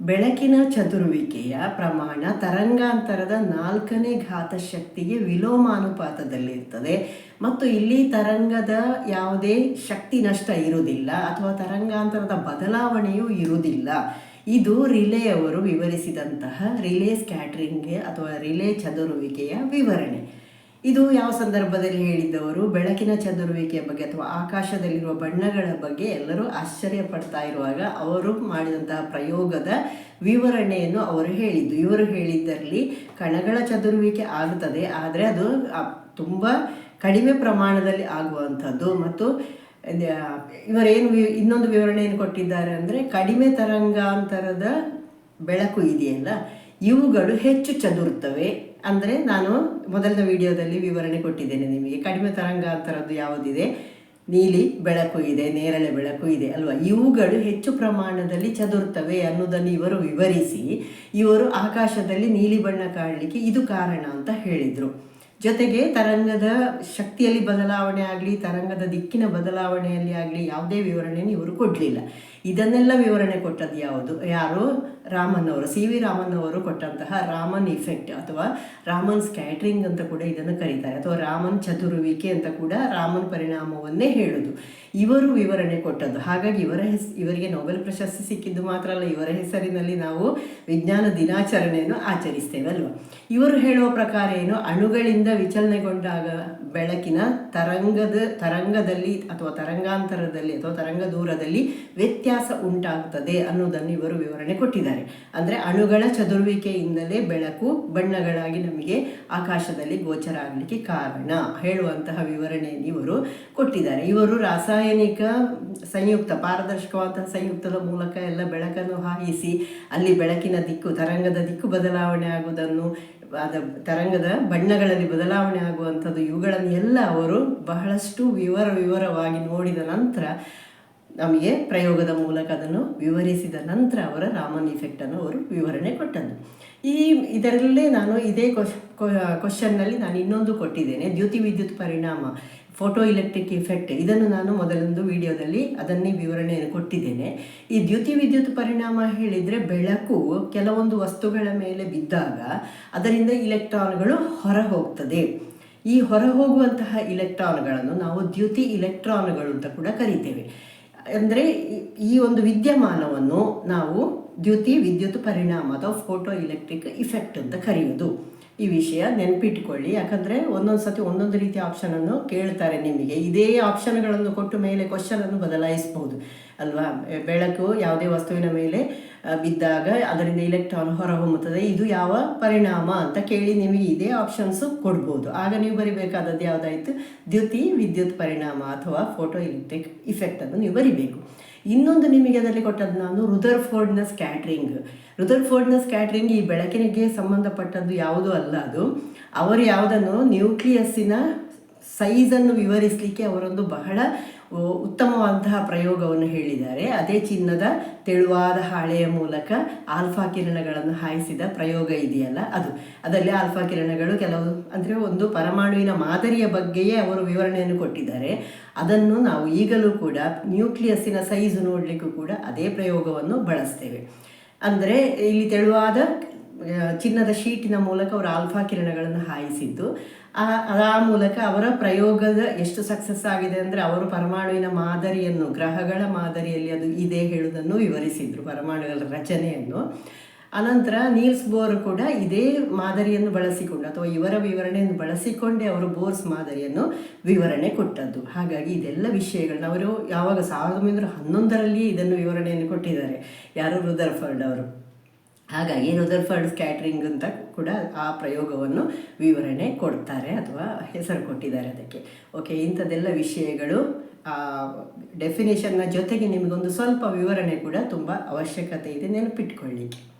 ಬೆಳಕಿನ ಚದುರುವಿಕೆಯ ಪ್ರಮಾಣ ತರಂಗಾಂತರದ ನಾಲ್ಕನೇ ಘಾತ ಶಕ್ತಿಗೆ ವಿಲೋಮಾನುಪಾತದಲ್ಲಿರ್ತದೆ. ಮತ್ತು ಇಲ್ಲಿ ತರಂಗದ ಯಾವುದೇ ಶಕ್ತಿ ನಷ್ಟ ಇರುವುದಿಲ್ಲ ಅಥವಾ ತರಂಗಾಂತರದ ಬದಲಾವಣೆಯೂ ಇರುವುದಿಲ್ಲ. ಇದು ರಿಲೇ ಅವರು ವಿವರಿಸಿದಂತಹ ರಿಲೇ ಸ್ಕ್ಯಾಟ್ರಿಂಗ್ಗೆ ಅಥವಾ ರಿಲೇ ಚದುರುವಿಕೆಯ ವಿವರಣೆ. ಇದು ಯಾವ ಸಂದರ್ಭದಲ್ಲಿ ಹೇಳಿದ್ದವರು? ಬೆಳಕಿನ ಚದುರುವಿಕೆಯ ಬಗ್ಗೆ ಅಥವಾ ಆಕಾಶದಲ್ಲಿರುವ ಬಣ್ಣಗಳ ಬಗ್ಗೆ ಎಲ್ಲರೂ ಆಶ್ಚರ್ಯ ಪಡ್ತಾ ಇರುವಾಗ ಅವರು ಮಾಡಿದಂತಹ ಪ್ರಯೋಗದ ವಿವರಣೆಯನ್ನು ಅವರು ಹೇಳಿದ್ದು. ಇವರು ಹೇಳಿದ್ದರಲ್ಲಿ ಕಣಗಳ ಚದುರುವಿಕೆ ಆಗುತ್ತದೆ, ಆದರೆ ಅದು ತುಂಬ ಕಡಿಮೆ ಪ್ರಮಾಣದಲ್ಲಿ ಆಗುವಂಥದ್ದು. ಮತ್ತು ಇವರೇನು ಇನ್ನೊಂದು ವಿವರಣೆಯನ್ನು ಕೊಟ್ಟಿದ್ದಾರೆ ಅಂದರೆ ಕಡಿಮೆ ತರಂಗಾಂತರದ ಬೆಳಕು ಇದೆಯಲ್ಲ, ಇವುಗಳು ಹೆಚ್ಚು ಚದುರುತ್ತವೆ. ಅಂದರೆ ನಾನು ಮೊದಲಿನ ವಿಡಿಯೋದಲ್ಲಿ ವಿವರಣೆ ಕೊಟ್ಟಿದ್ದೇನೆ ನಿಮಗೆ. ಕಡಿಮೆ ತರಂಗಾಂತರದ್ದು ಯಾವುದಿದೆ? ನೀಲಿ ಬೆಳಕು ಇದೆ, ನೇರಳೆ ಬೆಳಕು ಇದೆ ಅಲ್ವಾ? ಇವುಗಳು ಹೆಚ್ಚು ಪ್ರಮಾಣದಲ್ಲಿ ಚದುರ್ತವೆ ಅನ್ನೋದನ್ನು ಇವರು ವಿವರಿಸಿ, ಇವರು ಆಕಾಶದಲ್ಲಿ ನೀಲಿ ಬಣ್ಣ ಕಾಣಲಿಕ್ಕೆ ಇದು ಕಾರಣ ಅಂತ ಹೇಳಿದರು. ಜೊತೆಗೆ ತರಂಗದ ಶಕ್ತಿಯಲ್ಲಿ ಬದಲಾವಣೆ ಆಗಲಿ, ತರಂಗದ ದಿಕ್ಕಿನ ಬದಲಾವಣೆಯಲ್ಲಿ ಆಗಲಿ ಯಾವುದೇ ವಿವರಣೆಯನ್ನು ಇವರು ಕೊಡಲಿಲ್ಲ. ಇದನ್ನೆಲ್ಲ ವಿವರಣೆ ಕೊಟ್ಟದ್ದು ಯಾವುದು? ಯಾರು? ರಾಮನ್ ಅವರು ಸಿ ವಿ ರಾಮನ್ ಅವರು ಕೊಟ್ಟಂತಹ ರಾಮನ್ ಇಫೆಕ್ಟ್ ಅಥವಾ ರಾಮನ್ ಸ್ಕ್ಯಾಟ್ರಿಂಗ್ ಅಂತ ಕೂಡ ಇದನ್ನು ಕರೀತಾರೆ. ಅಥವಾ ರಾಮನ್ ಚತುರುವಿಕೆ ಅಂತ ಕೂಡ ರಾಮನ್ ಪರಿಣಾಮವನ್ನೇ ಹೇಳುದು. ಇವರು ವಿವರಣೆ ಕೊಟ್ಟದ್ದು. ಹಾಗಾಗಿ ಇವರ ಹೆಸ್, ಇವರಿಗೆ ನೊಬೆಲ್ ಪ್ರಶಸ್ತಿ ಸಿಕ್ಕಿದ್ದು ಮಾತ್ರ ಅಲ್ಲ, ಇವರ ಹೆಸರಿನಲ್ಲಿ ನಾವು ವಿಜ್ಞಾನ ದಿನಾಚರಣೆಯನ್ನು ಆಚರಿಸ್ತೇವಲ್ವ ಇವರು ಹೇಳುವ ಪ್ರಕಾರ ಏನು? ಅಣುಗಳಿಂದ ವಿಚಲನೆಗೊಂಡಾಗ ಬೆಳಕಿನ ತರಂಗದ, ತರಂಗದಲ್ಲಿ ಅಥವಾ ತರಂಗಾಂತರದಲ್ಲಿ ಅಥವಾ ತರಂಗ ದೂರದಲ್ಲಿ ವ್ಯತ್ಯಾಸ ಉಂಟಾಗ್ತದೆ ಅನ್ನೋದನ್ನು ಇವರು ವಿವರಣೆ ಕೊಟ್ಟಿದ್ದಾರೆ. ಅಂದರೆ ಅಣುಗಳ ಚದುರುವಿಕೆಯಿಂದಲೇ ಬೆಳಕು ಬಣ್ಣಗಳಾಗಿ ನಮಗೆ ಆಕಾಶದಲ್ಲಿ ಗೋಚರ ಆಗಲಿಕ್ಕೆ ಕಾರಣ ಹೇಳುವಂತಹ ವಿವರಣೆಯನ್ನು ಇವರು ಕೊಟ್ಟಿದ್ದಾರೆ. ಇವರು ರಾಸಾಯನಿಕ ಸಂಯುಕ್ತ ಪಾರದರ್ಶಕವಾದ ಸಂಯುಕ್ತದ ಮೂಲಕ ಎಲ್ಲ ಬೆಳಕನ್ನು ಹಾಯಿಸಿ ಅಲ್ಲಿ ಬೆಳಕಿನ ದಿಕ್ಕು, ತರಂಗದ ದಿಕ್ಕು ಬದಲಾವಣೆ ಆಗುವುದನ್ನು, ಅದ ತರಂಗದ ಬಣ್ಣಗಳಲ್ಲಿ ಬದಲಾವಣೆ ಆಗುವಂಥದ್ದು ಇವುಗಳನ್ನು ಎಲ್ಲ ಅವರು ಬಹಳಷ್ಟು ವಿವರ ವಿವರವಾಗಿ ನೋಡಿದ ನಂತರ ನಮಗೆ ಪ್ರಯೋಗದ ಮೂಲಕ ಅದನ್ನು ವಿವರಿಸಿದ ನಂತರ ಅವರ ರಾಮನ್ ಇಫೆಕ್ಟನ್ನು ಅವರು ವಿವರಣೆ ಕೊಟ್ಟದ್ದು. ಈ ಇದರಲ್ಲೇ ನಾನು ಇದೇ ಕ್ವಶ್ ಕ್ವಶನ್ನಲ್ಲಿ ನಾನು ಇನ್ನೊಂದು ಕೊಟ್ಟಿದ್ದೇನೆ. ದ್ಯುತಿ ವಿದ್ಯುತ್ ಪರಿಣಾಮ ಫೋಟೋ ಇಲೆಕ್ಟ್ರಿಕ್ ಇಫೆಕ್ಟ್ ಇದನ್ನು ನಾನು ಮೊದಲೊಂದು ವಿಡಿಯೋದಲ್ಲಿ ಅದನ್ನೇ ವಿವರಣೆಯನ್ನು ಕೊಟ್ಟಿದ್ದೇನೆ. ಈ ದ್ಯುತಿ ವಿದ್ಯುತ್ ಪರಿಣಾಮ ಹೇಳಿದರೆ ಬೆಳಕು ಕೆಲವೊಂದು ವಸ್ತುಗಳ ಮೇಲೆ ಬಿದ್ದಾಗ ಅದರಿಂದ ಇಲೆಕ್ಟ್ರಾನ್ಗಳು ಹೊರ ಹೋಗ್ತದೆ ಈ ಹೊರ ಹೋಗುವಂತಹ ಇಲೆಕ್ಟ್ರಾನ್ಗಳನ್ನು ನಾವು ದ್ಯುತಿ ಇಲೆಕ್ಟ್ರಾನ್ಗಳು ಅಂತ ಕೂಡ ಕರಿತೇವೆ. ಅಂದರೆ ಈ ಒಂದು ವಿದ್ಯಮಾನವನ್ನು ನಾವು ದ್ಯುತಿ ವಿದ್ಯುತ್ ಪರಿಣಾಮ ಅಥವಾ ಫೋಟೋ ಇಲೆಕ್ಟ್ರಿಕ್ ಇಫೆಕ್ಟ್ ಅಂತ ಕರೆಯೋದು. ಈ ವಿಷಯ ನೆನಪಿಟ್ಕೊಳ್ಳಿ. ಯಾಕಂದರೆ ಒಂದೊಂದು ಸತಿ ಒಂದೊಂದು ರೀತಿಯ ಆಪ್ಷನನ್ನು ಕೇಳ್ತಾರೆ ನಿಮಗೆ. ಇದೇ ಆಪ್ಷನ್ಗಳನ್ನು ಕೊಟ್ಟು ಮೇಲೆ ಕ್ವಶನನ್ನು ಬದಲಾಯಿಸಬಹುದು. ಅಲ್ವಾ? ಬೆಳಕು ಯಾವುದೇ ವಸ್ತುವಿನ ಮೇಲೆ ಬಿದ್ದಾಗ ಅದರಿಂದ ಇಲೆಕ್ಟ್ರಾನ್ ಹೊರಹೊಮ್ಮುತ್ತದೆ. ಇದು ಯಾವ ಪರಿಣಾಮ ಅಂತ ಕೇಳಿ ನಿಮಗೆ ಇದೇ ಆಪ್ಷನ್ಸು ಕೊಡ್ಬೋದು. ಆಗ ನೀವು ಬರಿಬೇಕಾದದ್ದು ಯಾವುದಾಯಿತು? ದ್ಯುತಿ, ವಿದ್ಯುತ್ ಪರಿಣಾಮ ಅಥವಾ ಫೋಟೋ ಇಲೆಕ್ಟ್ರಿಕ್ ಇಫೆಕ್ಟನ್ನು ನೀವು ಬರಿಬೇಕು. ಇನ್ನೊಂದು ನಿಮಗೆ ಅದರಲ್ಲಿ ಕೊಟ್ಟದ್ದು ನಾನು ರುದರ್ ಫೋರ್ಡ್ನ ಸ್ಕ್ಯಾಟ್ರಿಂಗ್ ರುದರ್ಫೋರ್ಡ್ನ ಸ್ಕ್ಯಾಟ್ರಿಂಗ್ ಈ ಬೆಳಕಿನಿಗೆ ಸಂಬಂಧಪಟ್ಟದ್ದು ಯಾವುದೂ ಅಲ್ಲ ಅದು. ಅವರು ಯಾವುದನ್ನು ನ್ಯೂಕ್ಲಿಯಸ್ಸಿನ ಸೈಜನ್ನು ವಿವರಿಸಲಿಕ್ಕೆ ಅವರೊಂದು ಬಹಳ ಉತ್ತಮವಾದಂತಹ ಪ್ರಯೋಗವನ್ನು ಹೇಳಿದ್ದಾರೆ. ಅದೇ ಚಿನ್ನದ ತೆಳುವಾದ ಹಾಳೆಯ ಮೂಲಕ ಆಲ್ಫಾ ಕಿರಣಗಳನ್ನು ಹಾಯಿಸಿದ ಪ್ರಯೋಗ ಇದೆಯಲ್ಲ ಅದು. ಅದರಲ್ಲಿ ಆಲ್ಫಾ ಕಿರಣಗಳು ಕೆಲವು, ಅಂದರೆ ಒಂದು ಪರಮಾಣುವಿನ ಮಾದರಿಯ ಬಗ್ಗೆಯೇ ಅವರು ವಿವರಣೆಯನ್ನು ಕೊಟ್ಟಿದ್ದಾರೆ. ಅದನ್ನು ನಾವು ಈಗಲೂ ಕೂಡ ನ್ಯೂಕ್ಲಿಯಸ್ಸಿನ ಸೈಜು ನೋಡಲಿಕ್ಕೂ ಕೂಡ ಅದೇ ಪ್ರಯೋಗವನ್ನು ಬಳಸ್ತೇವೆ. ಅಂದರೆ ಇಲ್ಲಿ ತೆಳುವಾದ ಚಿನ್ನದ ಶೀಟಿನ ಮೂಲಕ ಅವರು ಆಲ್ಫಾ ಕಿರಣಗಳನ್ನು ಹಾಯಿಸಿದ್ದು. ಆ ಮೂಲಕ ಅವರ ಪ್ರಯೋಗದ ಎಷ್ಟು ಸಕ್ಸಸ್ ಆಗಿದೆ ಅಂದರೆ ಅವರು ಪರಮಾಣುವಿನ ಮಾದರಿಯನ್ನು, ಗ್ರಹಗಳ ಮಾದರಿಯಲ್ಲಿ ಅದು ಇದೆ ಹೇಳುವುದನ್ನು ವಿವರಿಸಿದ್ರು, ಪರಮಾಣುಗಳ ರಚನೆಯನ್ನು. ಅನಂತರ ನೀಲ್ಸ್ ಬೋರ್ ಕೂಡ ಇದೇ ಮಾದರಿಯನ್ನು ಬಳಸಿಕೊಂಡು ಅಥವಾ ಇವರ ವಿವರಣೆಯನ್ನು ಬಳಸಿಕೊಂಡೇ ಅವರು ಬೋರ್ಸ್ ಮಾದರಿಯನ್ನು ವಿವರಣೆ ಕೊಟ್ಟದ್ದು. ಹಾಗಾಗಿ ಇದೆಲ್ಲ ವಿಷಯಗಳನ್ನ ಅವರು ಯಾವಾಗ ಸಾವಿರದ ಒಂಬೈನೂರ ಹನ್ನೊಂದರಲ್ಲಿ ಇದನ್ನು ವಿವರಣೆಯನ್ನು ಕೊಟ್ಟಿದ್ದಾರೆ. ಯಾರು ರುದರ್ಫರ್ಡ್ ಅವರು? ಹಾಗಾಗಿ ರುದರ್ಫರ್ಡ್ ಸ್ಕ್ಯಾಟ್ರಿಂಗ್ ಅಂತ ಕೂಡ ಆ ಪ್ರಯೋಗವನ್ನು ವಿವರಣೆ ಕೊಡ್ತಾರೆ ಅಥವಾ ಹೆಸರು ಕೊಟ್ಟಿದ್ದಾರೆ ಅದಕ್ಕೆ. ಓಕೆ ಇಂಥದ್ದೆಲ್ಲ ವಿಷಯಗಳು ಡೆಫಿನೇಷನ್ನ ಜೊತೆಗೆ ನಿಮಗೊಂದು ಸ್ವಲ್ಪ ವಿವರಣೆ ಕೂಡ ತುಂಬ ಅವಶ್ಯಕತೆ ಇದೆ ನೆನಪಿಟ್ಕೊಳ್ಳಿಕ್ಕೆ.